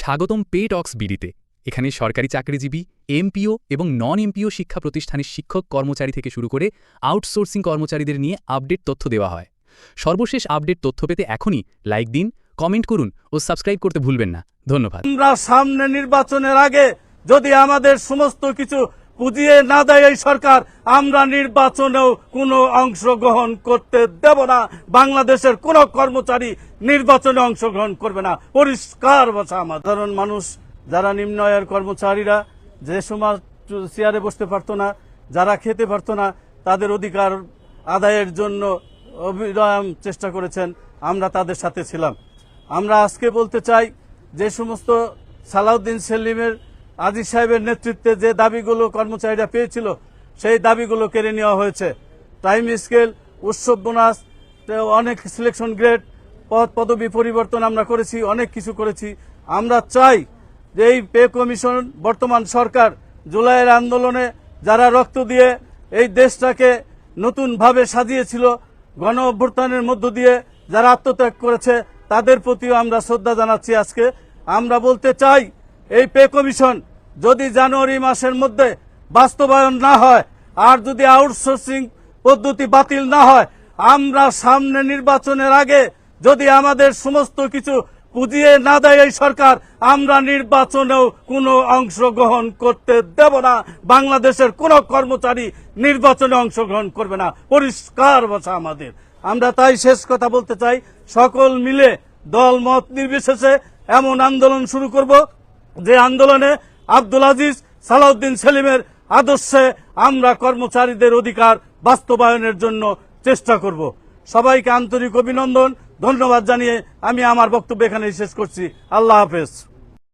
স্বাগতম পে টক্স বিডিতে। এখানে সরকারি চাকরিজীবী, এমপিও এবং নন এমপিও শিক্ষা প্রতিষ্ঠানের শিক্ষক কর্মচারী থেকে শুরু করে আউটসোর্সিং কর্মচারীদের নিয়ে আপডেট তথ্য দেওয়া হয়। সর্বশেষ আপডেট তথ্য পেতে এখনই লাইক দিন কমেন্ট করুন ও সাবস্ক্রাইব করতে ভুলবেন না। ধন্যবাদ। আমরা সামনে নির্বাচনের আগে যদি আমাদের সমস্ত কিছু পুজিয়ে না দেয় এই সরকার, আমরা নির্বাচনেও কোনো অংশগ্রহণ করতে দেব না। বাংলাদেশের কোন কর্মচারী নির্বাচনে অংশগ্রহণ করবে না। পরিষ্কার ভাষা আমার। সাধারণ মানুষ, যারা নিম্ন আয়ের কর্মচারীরা, যে সময় চেয়ারে বসতে পারতো না, যারা খেতে পারতো না, তাদের অধিকার আদায়ের জন্য অবিরাম চেষ্টা করেছেন। আমরা তাদের সাথে ছিলাম। আমরা আজকে বলতে চাই, যে সমস্ত সালাউদ্দিন সেলিমের আজিজ সাহেবের নেতৃত্বে যে দাবিগুলো কর্মচারীরা পেয়েছিল, সেই দাবিগুলো কেড়ে নেওয়া হয়েছে। টাইম স্কেল, উৎসব বোনাস অনেক সিলেকশন গ্রেড পদ পদবি পরিবর্তন আমরা করেছি, অনেক কিছু করেছি। আমরা চাই যে এই পে কমিশন বর্তমান সরকার জুলাইয়ের আন্দোলনে যারা রক্ত দিয়ে এই দেশটাকে নতুনভাবে সাজিয়েছিল, গণ অভ্যুত্থানের মধ্য দিয়ে যারা আত্মত্যাগ করেছে, তাদের প্রতিও আমরা শ্রদ্ধা জানাচ্ছি আজকে। আমরা বলতে চাই, এই পে কমিশন যদি জানুয়ারি মাসের মধ্যে বাস্তবায়ন না হয় আর যদি আউটসোর্সিং পদ্ধতি বাতিল না হয়, আমরা সামনে নির্বাচনের আগে যদি আমাদের সমস্ত কিছু পুজিয়ে না দেয় এই সরকার, আমরা নির্বাচনেও কোনো অংশগ্রহণ করতে দেব না। বাংলাদেশের কোন কর্মচারী নির্বাচনে অংশগ্রহণ করবে না। পরিষ্কার ভাষা আমাদের। আমরা তাই শেষ কথা বলতে চাই, সকল মিলে দল মত নির্বিশেষে এমন আন্দোলন শুরু করব যে আন্দোলনে আব্দুল আজিজ সালাউদ্দিন সেলিমের আদর্শে আমরা কর্মচারীদের অধিকার বাস্তবায়নের জন্য চেষ্টা করব। সবাইকে আন্তরিক অভিনন্দন, ধন্যবাদ জানিয়ে আমি আমার বক্তব্য এখানে শেষ করছি। আল্লাহ হাফেজ।